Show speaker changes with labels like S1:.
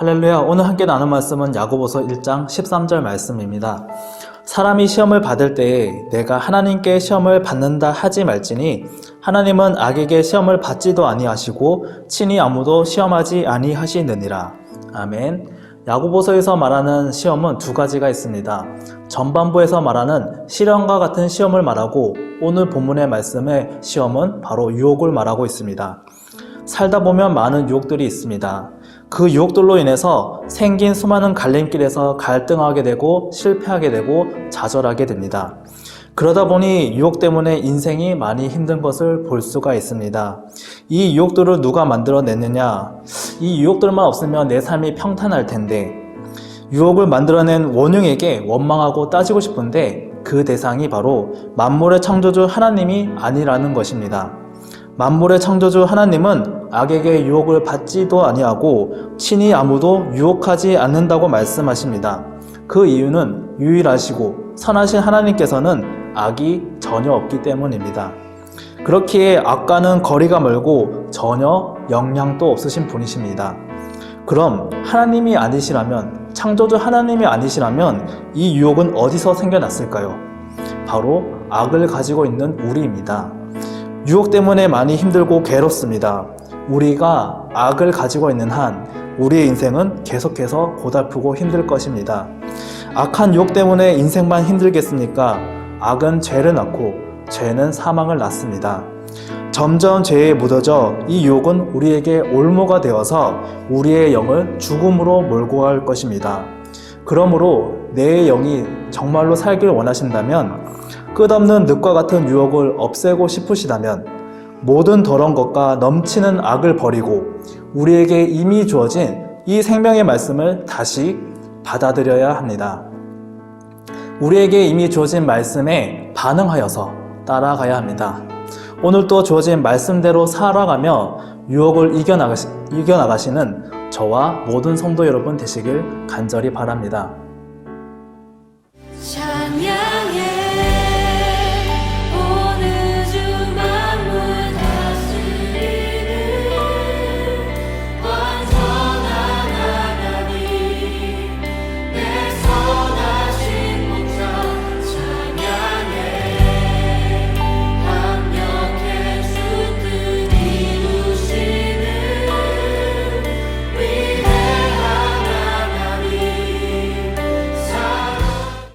S1: 할렐루야. 오늘 함께 나눌 말씀은 야고보서 1장 13절 말씀입니다. 사람이 시험을 받을 때에 내가 하나님께 시험을 받는다 하지 말지니 하나님은 악에게 시험을 받지도 아니하시고 친히 아무도 시험하지 아니하시느니라. 아멘. 야고보서에서 말하는 시험은 두 가지가 있습니다. 전반부에서 말하는 시련과 같은 시험을 말하고 오늘 본문의 말씀의 시험은 바로 유혹을 말하고 있습니다. 살다 보면 많은 유혹들이 있습니다. 그 유혹들로 인해서 생긴 수많은 갈림길에서 갈등하게 되고 실패하게 되고 좌절하게 됩니다. 그러다 보니 유혹 때문에 인생이 많이 힘든 것을 볼 수가 있습니다. 이 유혹들을 누가 만들어냈느냐? 이 유혹들만 없으면 내 삶이 평탄할 텐데, 유혹을 만들어낸 원흉에게 원망하고 따지고 싶은데 그 대상이 바로 만물의 창조주 하나님이 아니라는 것입니다. 만물의 창조주 하나님은 악에게 유혹을 받지도 아니하고 친히 아무도 유혹하지 않는다고 말씀하십니다. 그 이유는 유일하시고 선하신 하나님께서는 악이 전혀 없기 때문입니다. 그렇기에 악과는 거리가 멀고 전혀 영향도 없으신 분이십니다. 그럼 하나님이 아니시라면 창조주 하나님이 아니시라면 이 유혹은 어디서 생겨났을까요? 바로 악을 가지고 있는 우리입니다. 유혹 때문에 많이 힘들고 괴롭습니다. 우리가 악을 가지고 있는 한 우리의 인생은 계속해서 고달프고 힘들 것입니다. 악한 유혹 때문에 인생만 힘들겠습니까? 악은 죄를 낳고 죄는 사망을 낳습니다. 점점 죄에 묻어져 이 유혹은 우리에게 올무가 되어서 우리의 영을 죽음으로 몰고 갈 것입니다. 그러므로 내 영이 정말로 살길 원하신다면 끝없는 늪과 같은 유혹을 없애고 싶으시다면 모든 더러운 것과 넘치는 악을 버리고 우리에게 이미 주어진 이 생명의 말씀을 다시 받아들여야 합니다. 우리에게 이미 주어진 말씀에 반응하여서 따라가야 합니다. 오늘도 주어진 말씀대로 살아가며 유혹을 이겨나가시, 이겨나가시는 저와 모든 성도 여러분 되시길 간절히 바랍니다.